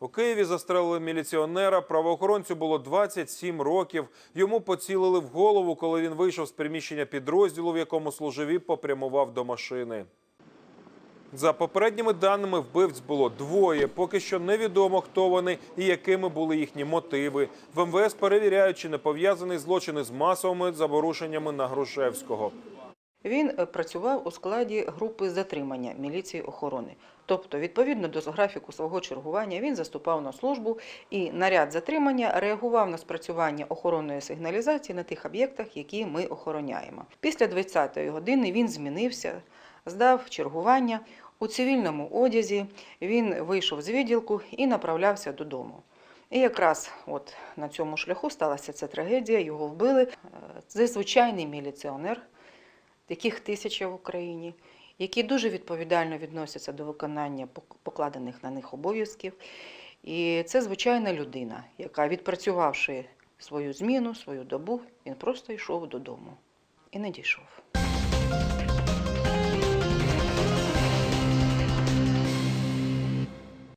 У Києві застрелили міліціонера. Правоохоронцю було 27 років. Йому поцілили в голову, коли він вийшов з приміщення підрозділу, в якому служив і попрямував до машини. За попередніми даними, вбивць було двоє. Поки що невідомо, хто вони і якими були їхні мотиви. В МВС перевіряють, чи не пов'язаний злочин із масовими заворушеннями на Грушевського. Він е, працював у складі групи затримання міліції охорони. Тобто, відповідно до графіку свого чергування, він заступав на службу і наряд затримання реагував на спрацювання охоронної сигналізації на тих об'єктах, які ми охороняємо. Після 20-ї години він змінився, здав чергування. У цивільному одязі він вийшов з відділку і направлявся додому. І якраз от на цьому шляху сталася ця трагедія, його вбили. Е, Це звичайний міліціонер, яких тисяча в Україні, які дуже відповідально відносяться до виконання пок- покладених на них обов'язків. І це звичайна людина, яка, відпрацювавши свою зміну, свою добу, він просто йшов додому і не дійшов.